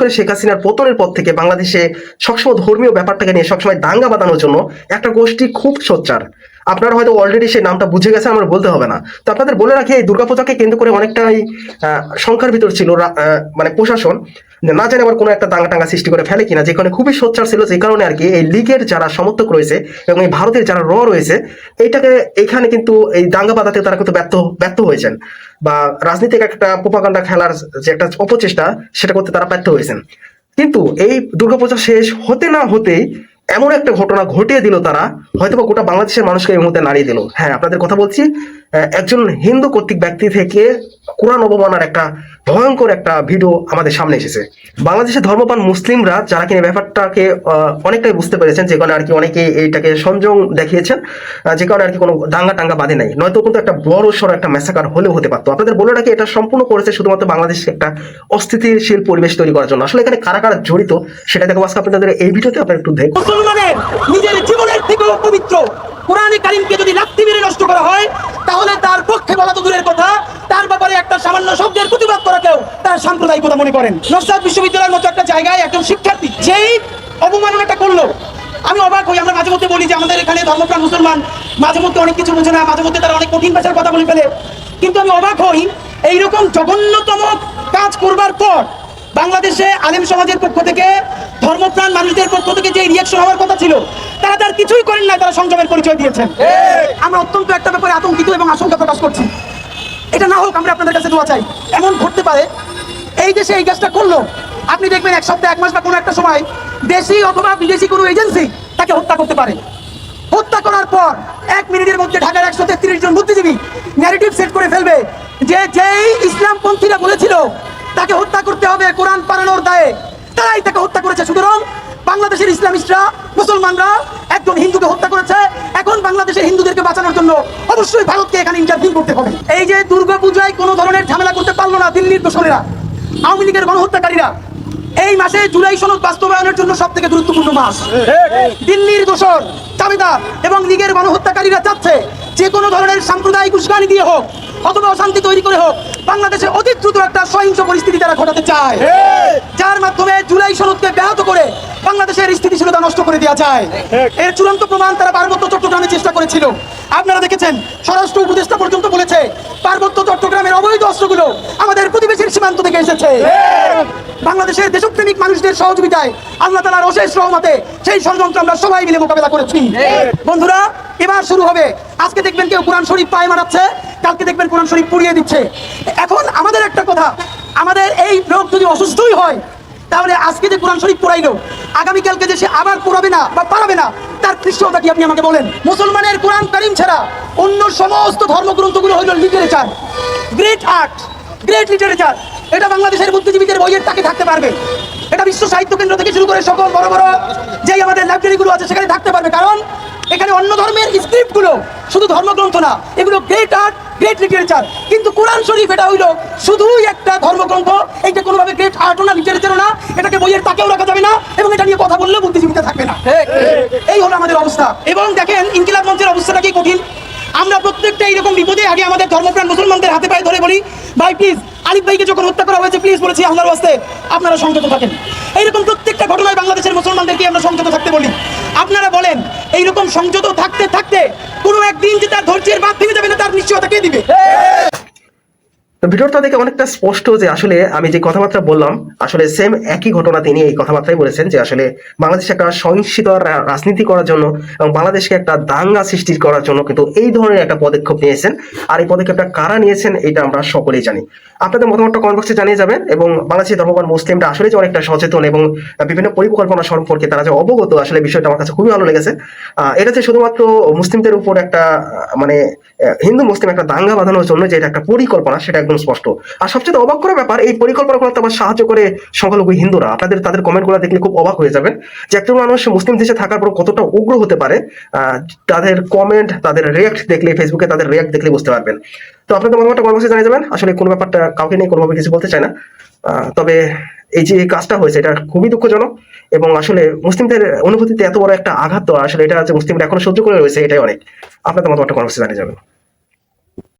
করে শেখ হাসিনার পতনের পর থেকে বাংলাদেশে সবসময় ধর্মীয় ব্যাপারটাকে নিয়ে সবসময় দাঙ্গা বাঁধানোর জন্য একটা গোষ্ঠী খুব সোচ্চার। আপনারা হয়তো অলরেডি সেই নামটা বুঝে গেছে আমার বলতে হবে না। তো আপনাদের বলে রাখি, এই দুর্গাপূজাকে কেন্দ্র করে অনেকটাই সংখ্যার ভিতর ছিল মানে প্রশাসন। না জানি আবার কোনো একটা দাঙ্গা টাঙ্গা সৃষ্টি করে ফেলে কিনা যেখানে খুবই সোচ্চার ছিল, যে কারণে আর কি এই লীগের যারা সমর্থক রয়েছে এবং এই ভারতের যারা র রয়েছে, এইটাকে এখানে কিন্তু এই দাঙ্গা বাঁধাতে তারা কিন্তু ব্যর্থ ব্যর্থ হয়েছেন বা রাজনীতিক একটা পোপাকাণ্ডা খেলার যে একটা অপচেষ্টা, সেটা করতে তারা ব্যর্থ হয়েছেন। কিন্তু এই দুর্গাপূজা শেষ হতে না হতেই এমন একটা ঘটনা ঘটিয়ে দিল তারা, হয়তোবা গোটা বাংলাদেশের মানুষকে এই মুহূর্তে নাড়িয়ে দিল। হ্যাঁ আপনাদের কথা বলছি একজন হিন্দু কর্তৃক ব্যক্তি থেকে কোরআন অবমানার একটা ভয়ঙ্কর একটা ভিডিও আমাদের সামনে এসেছে। বাংলাদেশের ধর্মপান মুসলিমরা যারা কিনা ব্যাপারটাকে অনেকটাই বুঝতে পেরেছেন, যে কারণে আর কি অনেকে এইটাকে সংযম দেখিয়েছেন যে কারণে আর কি কোনো দাঙ্গা টাঙ্গা বাঁধে নাই। নয়তো কিন্তু একটা বড় সড়ো একটা মেসাকার হলেও হতে পারতো। আপনাদের বলে রাখি, এটা সম্পূর্ণ করেছে শুধুমাত্র বাংলাদেশে একটা অস্থিতিশীল পরিবেশ তৈরি করার জন্য। আসলে এখানে কারা কারা জড়িত, সেটা দেখো আজকে আপনাদের এই ভিডিওতে আপনারা একটু দেখুন। মুসলমানের নিজের জীবনের থেকেও পবিত্র। কোরআনে কারিমকে যদি লাত্তি মেরে নষ্ট করা হয়, তাহলে তার পক্ষে বলা তো দূরের কথা, তার ব্যাপারে একটা সামান্য শব্দের প্রতিবাদ করা কেউ তার সাম্প্রদায়িকতা মনে করেন। নসাদ বিশ্ববিদ্যালয়ের মতো একটা জায়গায় একজন শিক্ষার্থী, যেই অবমাননাটা করল। আমি অবাক হই, আমরা মাঝে মধ্যে বলি যে আমাদের এখানে ধর্মপ্রাণ মুসলমান, মাঝে মধ্যে অনেক কিছু বোঝে না, মাঝে মধ্যে তারা অনেক কঠিন ভাষার কথা বলে ফেলে। কিন্তু আমি অবাক হই, এইরকম জঘন্যতম কাজ করবার পর বাংলাদেশে আলেম সমাজের পক্ষ থেকে, ধর্মপ্রাণ মানুষদের পক্ষ থেকে যে রিয়াকশন হওয়ার কথা ছিল, তারা তার কিছুই করেন না তারা সংযমের পরিচয় দিয়েছেন। আমরা অত্যন্ত একটা ব্যাপারে আতঙ্কিত এবং আশঙ্কা প্রকাশ করছি। এটা না হোক আমরা আপনাদের কাছে দোয়া চাই। এমন ঘটতে পারে, এই দেশে এই কাজটা করল, আপনি দেখবেন এক সপ্তাহ, এক মাস বা কোনো একটা সময় দেশি অথবা বিদেশি কোনো এজেন্সি তাকে হত্যা করতে পারে। হত্যা করার পর এক মিনিটের মধ্যে ঢাকার একশো তেত্রিশ জন বুদ্ধিজীবী ন্যারেটিভ সেট করে ফেলবে যে যেই ইসলামপন্থীরা বলেছিল তাকে হত্যা করতে হবে কোরআন পালানোর দায়ে। তারাই তাকে হত্যা করেছে। সুতরাং বাংলাদেশের ইসলামিস্টরা, মুসলমানরা একজন হিন্দুকে হত্যা করেছে। এখন বাংলাদেশের হিন্দুদেরকে বাঁচানোর জন্য অবশ্যই ভারতকে এখানে ইন্টারভিউ করতে হবে। এই যে দুর্গা পূজায় কোনো ধরনের ঝামেলা করতে পারল না দিল্লির দোসরেরা আওয়ামী লীগের গণহত্যাকারীরা, এই মাসে জুলাই সনদ বাস্তবায়নের জন্য সব থেকে গুরুত্বপূর্ণ মাস। দিল্লির দোসর চাবিদার এবং লীগের গণহত্যাকারীরা চাচ্ছে যে কোনো ধরনের সাম্প্রদায়িক উস্কানি দিয়ে হোক অথবা অশান্তি তৈরি করে হোক বাংলাদেশে অতি দ্রুত একটা সহিংস পরিস্থিতি তারা ঘটাতে চায়। যার মাধ্যমে জুলাই সনদকে ব্যাহত করে বাংলাদেশের স্থিতিশীলতা নষ্ট করে দেওয়া যায়। এর চূড়ান্ত প্রমাণ তারা পার্বত্য চট্টগ্রামে চেষ্টা করেছিল। আপনারা দেখেছেন স্বরাষ্ট্র উপদেষ্টা পর্যন্ত বলেছে পার্বত্য চট্টগ্রামের অবৈধ অস্ত্রগুলো আমাদের প্রতিবেশীর সীমান্ত থেকে এসেছে। বাংলাদেশের দেশপ্রেমিক মানুষদের সহযোগিতায় আল্লাহ তালার অশেষ রহমতে সেই ষড়যন্ত্র আমরা সবাই মিলে মোকাবেলা করেছি। বন্ধুরা এবার শুরু হবে। আজকে দেখবেন কেউ কোরআন শরীফ পায়ে মারাচ্ছে কালকে দেখবেন কোরআন শরীফ পুড়িয়ে দিচ্ছে। এখন আমাদের একটা কথা, আমাদের এই লোক যদি অসুস্থই হয়, তাহলে আজকে যে কোরআন শরীফ পড়াইলো আগামীকালকে যে সে আবার পড়াবে না বা পারাবে না, তার কৃষ্ণতা কি আপনি আমাকে বলেন? মুসলমানের কোরআন কারিম ছাড়া অন্য সমস্ত ধর্মগ্রন্থগুলো হইল literature great art great literature এটা বাংলাদেশের বুদ্ধিজীবীদের বইয়ের তাকে থাকতে পারবে। এটা বিশ্ব সাহিত্য কেন্দ্র থেকে শুরু করে সকল বড় বড় যেই আমাদের লাইব্রেরিগুলো আছে, সেখানে থাকতে পারবে। কারণ এখানে অন্য ধর্মের স্ক্রিপ্টগুলো শুধু ধর্মগ্রন্থ না, এগুলো গ্রেট আর্ট গ্রেট লিটারেচার কিন্তু কোরআন শরীফ এটা হইল শুধুই একটা ধর্মগ্রন্থ। এটা কোনোভাবে গ্রেট আর্টও না লিটারেচারও না। এটাকে বইয়ের তাকেও রাখা যাবে না এবং এটা নিয়ে কথা বললে বুদ্ধিজীবীতে থাকবে না। এই হলো আমাদের অবস্থা। এবং দেখেন ইনকিলাব মঞ্চের অবস্থাটা কি কঠিন? আমরা প্রত্যেকটা এইরকম বিপদে আগে আমাদের ধর্মপ্রাণ মুসলমানদের হাতে পায়ে ধরে বলি ভাই প্লিজ আলিফ ভাইকে যখন হত্যা করা হয়েছে প্লিজ বলেছি আল্লাহর ওয়াস্তে আপনারা সংযত থাকেন। এইরকম প্রত্যেকটা ঘটনায় বাংলাদেশের মুসলমানদেরকে আমরা সংযত থাকতে বলি। আপনারা বলেন, এইরকম সংযত থাকতে থাকতে কোনো একদিন যে তার ধৈর্যের বাদ ভেঙে যাবে না, তার নিশ্চয়তা কে দিবে? ভিডিওটা দেখে অনেকটা স্পষ্ট যে আসলে আমি যে কথাবার্তা বললাম, আসলে সেম একই ঘটনা তিনি এই কথাবার্তাই বলেছেন যে আসলে বাংলাদেশে একটা সহিংসিত রাজনীতি করার জন্য এবং বাংলাদেশকে একটা দাঙ্গা সৃষ্টি করার জন্য কিন্তু এই ধরনের একটা পদক্ষেপ নিয়েছেন। আর এই পদক্ষেপটা কারা নিয়েছেন, এটা আমরা সকলেই জানি। আপনাদের মতামতটা কমেন্ট বক্সে জানিয়ে যাবেন এবং বাংলাদেশের ধর্মবান মুসলিমরা আসলে যে অনেকটা সচেতন এবং বিভিন্ন পরিকল্পনা সম্পর্কে তারা যে অবগত আসলে বিষয়টা আমার কাছে খুবই ভালো লেগেছে। এটা যে শুধুমাত্র মুসলিমদের উপর একটা মানে হিন্দু মুসলিম একটা দাঙ্গা বাঁধানোর জন্য যে এটা একটা পরিকল্পনা, সেটা একদম স্পষ্ট। আর সবচেয়ে অবাক করার ব্যাপার, এই পরিকল্পনা করতে আমার সাহায্য করে সংখ্যালঘু হিন্দুরা, আপনাদের, তাদের কমেন্টগুলো দেখলে খুব অবাক হয়ে যাবেন যে একজন মানুষ মুসলিম দেশে থাকার পর কতটা উগ্র হতে পারে তাদের কমেন্ট তাদের রিয়াক্ট দেখলে ফেসবুকে তাদের রিয়াক্ট দেখলে বুঝতে পারবেন। তো আপনাদের মতামতটা বক্সে জানিয়ে যাবেন। আসলে কোনো ব্যাপারটা কাউকে নিয়ে কোনোভাবে কিছু বলতে চাই না। তবে এই যে কাজটা হয়েছে, এটা খুবই দুঃখজনক এবং আসলে মুসলিমদের অনুভূতিতে এত বড় একটা আঘাত আসলে এটা যে মুসলিমরা এখনও সহ্য করে রয়েছে, এটাই অনেক। আপনাদের মতামতটা বক্সে জানিয়ে যাবেন।